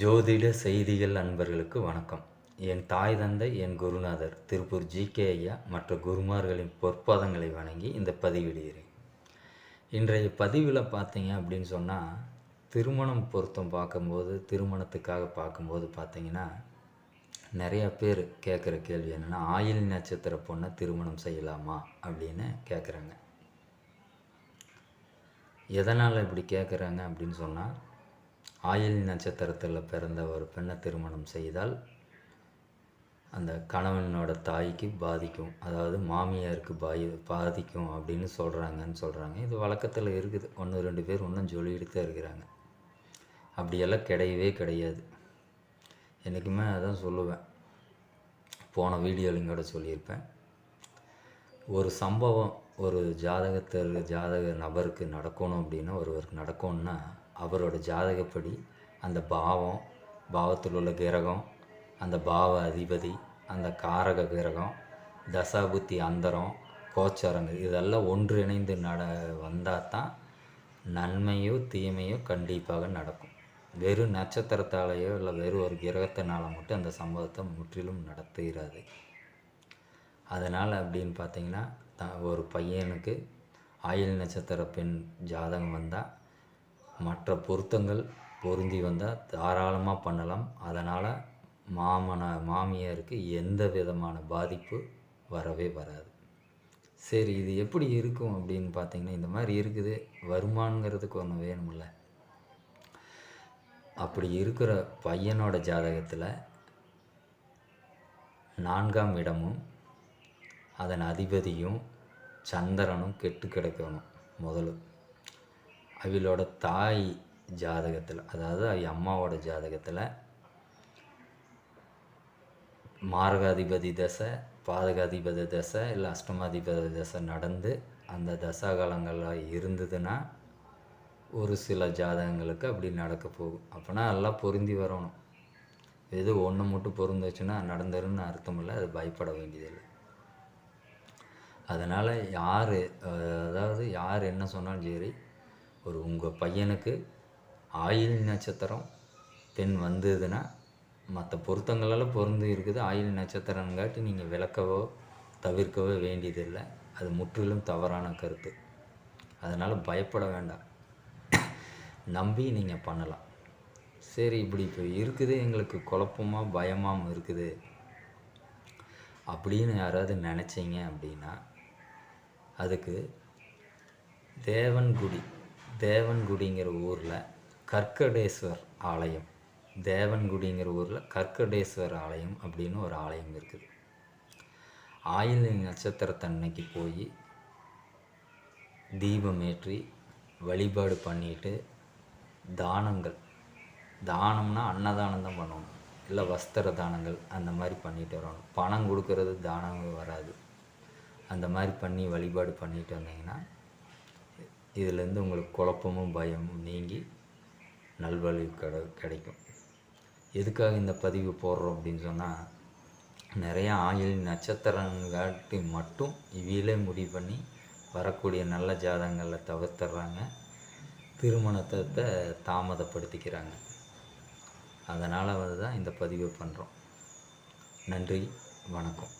ஜோதிட செய்திகள் அன்பர்களுக்கு வணக்கம். என் தாய் தந்தை என் குருநாதர் திருப்பூர் ஜி. கே. ஐயா மற்ற குருமார்களின் பொற்பாதங்களை வணங்கி இந்த பதிவிடுகிறேன். இன்றைய பதிவில் பார்த்தீங்க அப்படின்னு சொன்னால் திருமணம் பொருத்தம் பார்க்கும்போது திருமணத்துக்காக பார்க்கும்போது பார்த்தீங்கன்னா நிறையா பேர் கேட்குற கேள்வி என்னென்னா ஆயில் நட்சத்திர பொண்ணை திருமணம் செய்யலாமா அப்படின்னு கேட்குறாங்க. எதனால் இப்படி கேட்குறாங்க அப்படின்னு சொன்னால் ஆயில் நட்சத்திரத்தில் பிறந்த ஒரு பெண்ணை திருமணம் செய்தால் அந்த கணவனோட தாய்க்கு பாதிக்கும். அதாவது மாமியாருக்கு பாய் பாதிக்கும் அப்படின்னு சொல்கிறாங்கன்னு சொல்கிறாங்க இது வழக்கத்தில் இருக்குது. ஒன்று ரெண்டு பேர் இன்னும் சொல்லிட்டு தான் இருக்கிறாங்க. அப்படியெல்லாம் கிடையவே கிடையாது. என்றைக்குமே அதான் சொல்லுவேன். போன வீடியோலையும் கூட சொல்லியிருப்பேன். ஒரு சம்பவம் ஒரு ஜாதகத்தில் ஜாதக நபருக்கு நடக்கணும் அப்படின்னா ஒருவருக்கு நடக்கணும்னா அவரோட ஜாதகப்படி அந்த பாவம் பாவத்தில் உள்ள கிரகம் அந்த பாவ அதிபதி அந்த காரக கிரகம் தசாபுத்தி அந்தரம் கோச்சாரங்கள் இதெல்லாம் ஒன்றிணைந்து நட வந்தால் தான் நன்மையோ தீமையோ கண்டிப்பாக நடக்கும். வெறும் நட்சத்திரத்தாலேயோ இல்லை வெறும் ஒரு கிரகத்தினால மட்டும் அந்த சம்பவத்தை முற்றிலும் நடத்துகிறாது அதனால் அப்படின்னு பார்த்தீங்கன்னா த ஒரு பையனுக்கு ஆயில் நட்சத்திர பெண் ஜாதகம் வந்தால் மற்ற பொருத்தங்கள் பொருந்தி வந்தால் தாராளமாக பண்ணலாம். அதனால் மாமன மாமியாருக்கு எந்த விதமான பாதிப்பு வரவே வராது. சரி இது எப்படி இருக்கும் அப்படின்னு பார்த்தீங்கன்னா இந்த மாதிரி இருக்குது. வருமானங்கிறதுக்கு ஒன்று வேணும்ல. அப்படி இருக்கிற பையனோட ஜாதகத்தில் நான்காம் இடமும் அதன் அதிபதியும் சந்திரனும் கெட்டு கிடக்கணும் முதல்ல. அவளோட தாய் ஜாதகத்தில் அதாவது அவ அம்மாவோட ஜாதகத்தில் மார்காதிபதி தசை பாதகாதிபதி தசை இல்லை அஷ்டமாதிபதி தசை நடந்து அந்த தசா காலங்களில் இருந்ததுன்னா ஒரு சில ஜாதகங்களுக்கு அப்படி நடக்க போகும். அப்போனா எல்லாம் பொருந்தி வரணும். எது ஒன்று மட்டும் பொருந்துச்சுன்னா நடந்துருன்னு அர்த்தம் இல்லை அது பயப்பட வேண்டியதில்லை. அதனால் யார் அதாவது யார் என்ன சொன்னாலும் சரி ஒரு உங்கள் பையனுக்கு ஆயில் நட்சத்திரம் பெண் வந்ததுன்னா மற்ற பொருத்தங்களால் பொருந்து இருக்குது. ஆயில் நட்சத்திரங்காட்டி நீங்கள் விளக்கவோ தவிர்க்கவோ வேண்டியதில்லை. அது முற்றிலும் தவறான கருத்து. அதனால் பயப்பட வேண்டாம். நம்பி நீங்கள் பண்ணலாம். சரி இப்படி இப்போ இருக்குது. எங்களுக்கு குழப்பமாக பயமாகவும் இருக்குது. அப்படின்னு யாராவது நினச்சிங்க அப்படின்னா அதுக்கு தேவன்குடி தேவன்குடிங்கிற ஊரில் கற்கடேஸ்வர் ஆலயம். தேவன்குடிங்கிற ஊரில் கற்கடேஸ்வர் ஆலயம் அப்படின்னு ஒரு ஆலயம் இருக்குது. ஆயில் நட்சத்திரத்தன்னைக்கு போய் தீபம் ஏற்றி வழிபாடு பண்ணிட்டு தானங்கள் தானம்னா அன்னதானம் தான் பண்ணணும் இல்லை வஸ்திர தானங்கள் அந்த மாதிரி பண்ணிட்டு வரணும். பணம் கொடுக்கறது தானங்கள் வராது. அந்த மாதிரி பண்ணி வழிபாடு பண்ணிட்டு வந்தீங்கன்னா இதுலேருந்து உங்களுக்கு குழப்பமும் பயமும் நீங்கி நல்வழி கிடை கிடைக்கும். எதுக்காக இந்த பதிவு போடுறோம் அப்படின்னு சொன்னால் நிறையா ஆயில் நட்சத்திரங்காட்டி மட்டும் இவையிலே முடிவு பண்ணி வரக்கூடிய நல்ல ஜாதகங்களில் தவிர்த்துறாங்க. திருமணத்தை தாமதப்படுத்திக்கிறாங்க. அதனால் வந்து தான் இந்த பதிவை பண்ணுறோம் நன்றி வணக்கம்.